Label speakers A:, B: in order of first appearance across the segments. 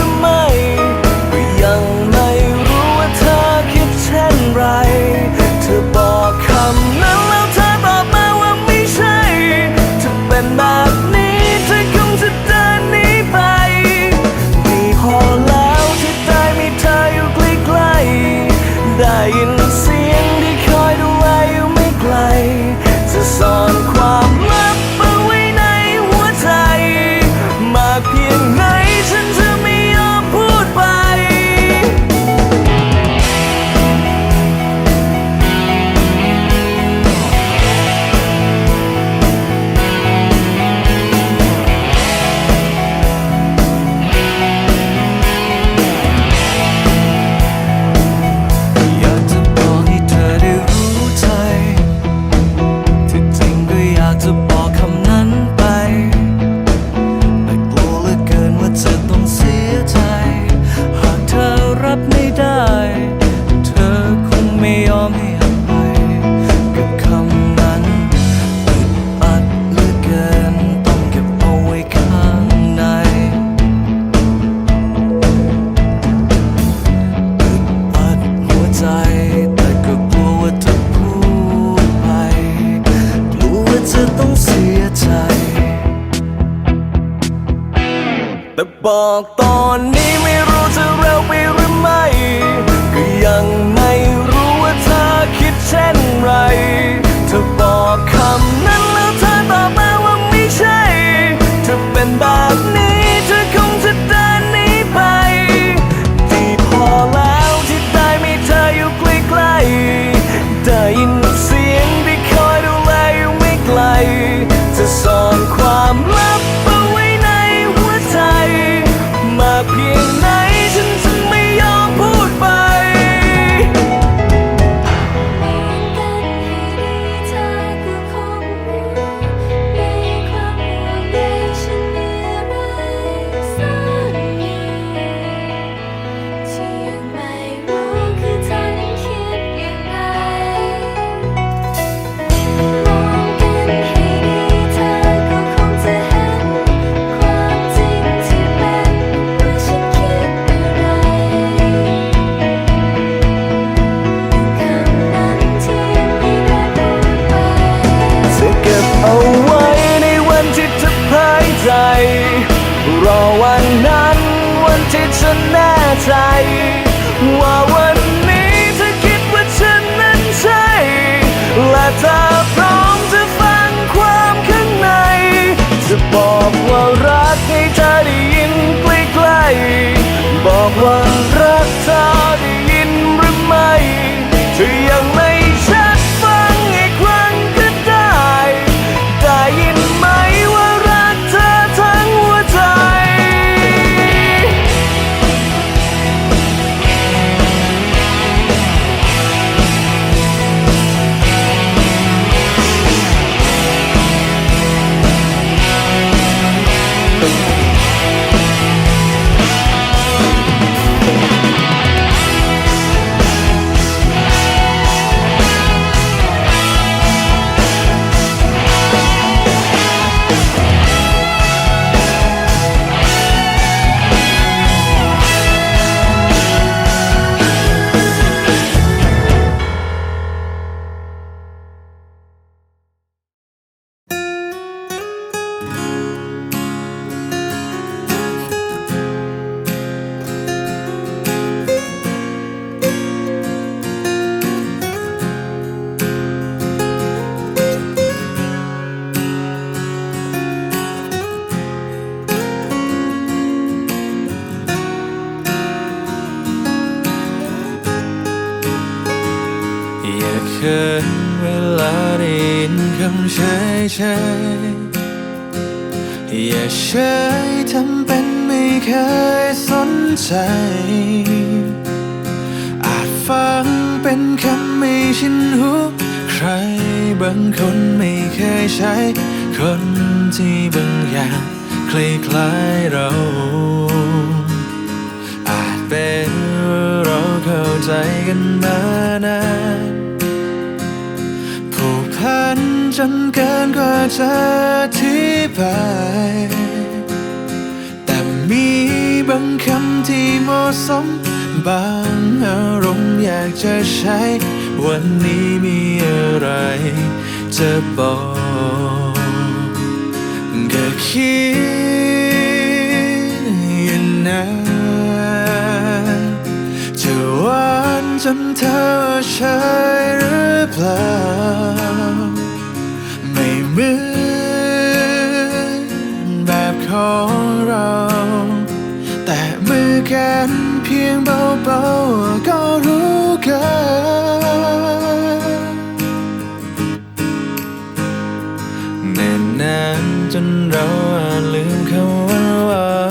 A: ู้ ไหมยังไม่รู้ว่าเธอคิดเช่นไร เธอบอกคำนั้น bọt เวลาได้
B: ยินคำ
A: เฉยเฉ
C: ยๆอย่าเฉยทำเป็นไม่เคยสนใจ อาจฟังเป็นคำไม่ชินหูใครบางคนไม่เคยใช้ คนที่บางอย่างคล้ายๆเรา อาจเป็นว่าเราเข้าใจกันมานาน พันจนเกินกว่าจะที่ไปแต่มีบางคำที่เหมาะสม บางอารมณ์อยากจะใช้ วันนี้มีอะไรจะบอกก็คิด จนเธอใช่หรือเปล่า ไม่เหมือนแบบของเรา แต่มือกันเพียงเบาๆก็รู้กันเนิ่นนานจนเราอาจลืมคำว่าหวา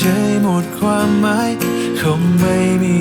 C: เฉยหมดความหมายคงไม่
D: มี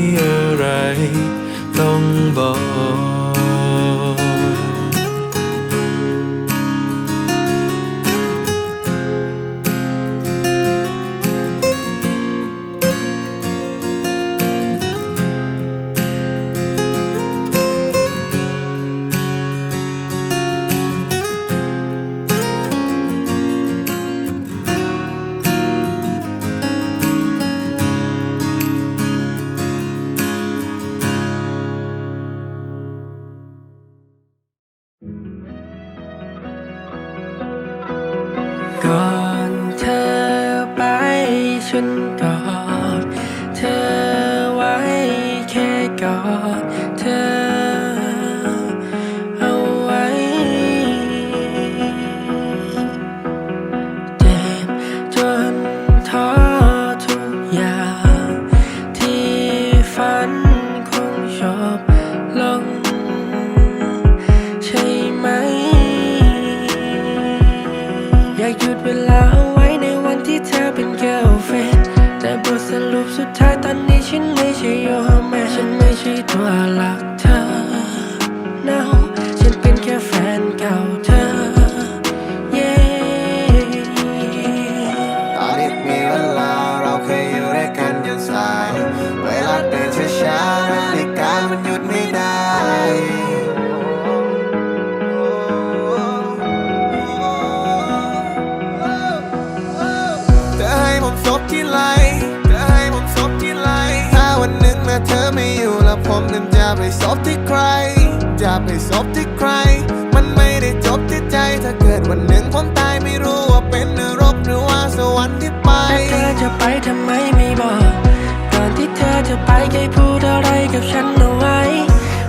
D: เราเคยอยู่ด้วยกันยันสายเวลาตื่นช้าๆนาฬิกามันหยุดไม่ได้เธอให้ผมซบที่ไหลเธอให้ผมซบที่ไหลถ้าวันหนึ่งนะเธอไม่อยู่แล้วผมนั้นจะไปซบที่ใคร จะไปซบที่ ได้พูดอะไรกับฉันเอาไว้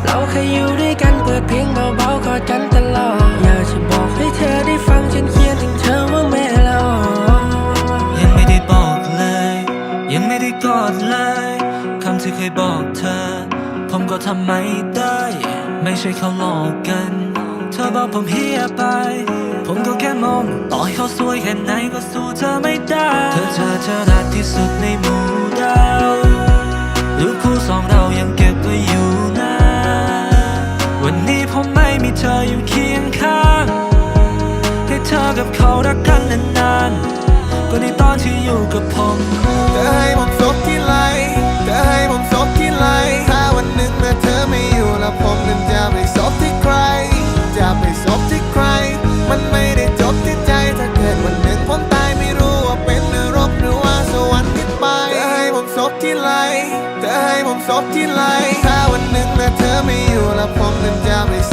D: เราเคยอยู่ด้วยกันเปิดเพลงเบาๆกอดกันตลอด อยา
E: กจะบอกให้เธอได้ฟังฉันเขียนถึงเธอว่าแม่เรายังไม่ได้บอกเลย ยังไม่
A: ได้ก
F: อดเลยค
A: ำที่เคยบอกเธอ ผมก็ทำไม่ได้ ไม่ใช่เขาหลอกกัน เธอบอกผมเฮียไป ผมก็แค่มองต่อให้เขาสวยแค่ไหนก็สู้เธอไม่ได้ เธอเธอเธอรักที่สุดในหมู่ดาว รูปคู่สองเรายังเก็บไว้อยู่นะ วันนี้ผมไม่มีเธออยู่เคียงข้าง ให้เธอกับเขารักกันนานๆก็ในตอนที่อยู่กับผม
D: บที่ไหลถ้าวันหนึ่งนะเธอไม่อยู่แล้วผมนั้นจะไปซ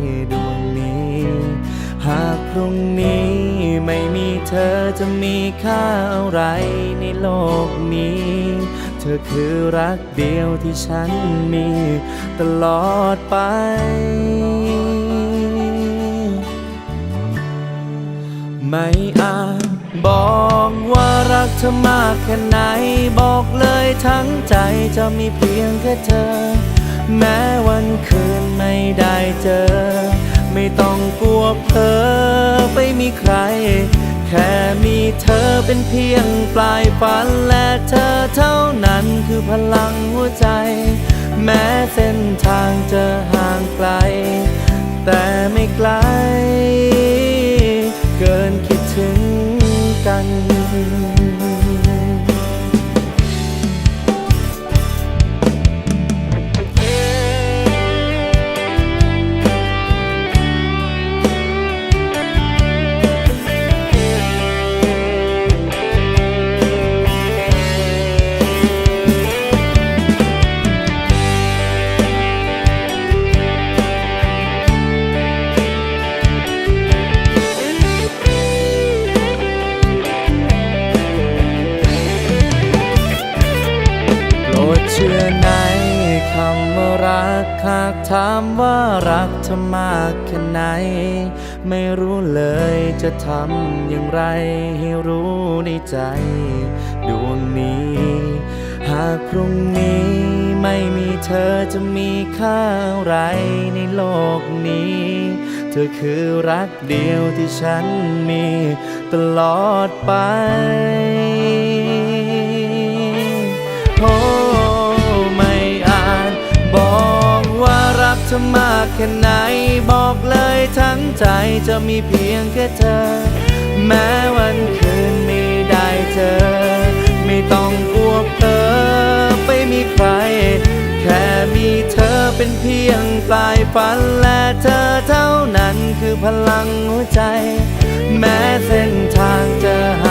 G: หากพรุ่งนี้ไม่มีเธอจะมีค่าอะไรในโลกนี้ เธอคือรักเดียวที่ฉันมีตลอดไป ไม่อาจบอกว่ารักเธอมากแค่ไหน บอกเลยทั้งใจจะมีเพียงแค่เธอ กลัวเธอไปมีใคร แค่มีเธอเป็นเพียงปลายฝันและเธอเท่านั้นคือพลังหัวใจ แม้เส้นทางจะห่างไกล แต่ไม่ไกล เกินคิดถึงกัน ทำอย่างไรให้รู้ในใจ ดวงนี้ หากพรุ่งนี้ไม่มีเธอจะมีค่าอะไรในโลกนี้ เธอคือรักเดียวที่ฉันมีตลอดไป รักเธอมากแค่ไหน บอกเลยทั้งใจจะมีเพียงแค่เธอ แม้วันคืนไม่ได้เจอ ไม่ต้องกลัวเธอไปมีใคร แค่มีเธอเป็นเพียงปลายฝันและเธอเท่านั้นคือพลังหัวใจ แม้เส้นทางจะหา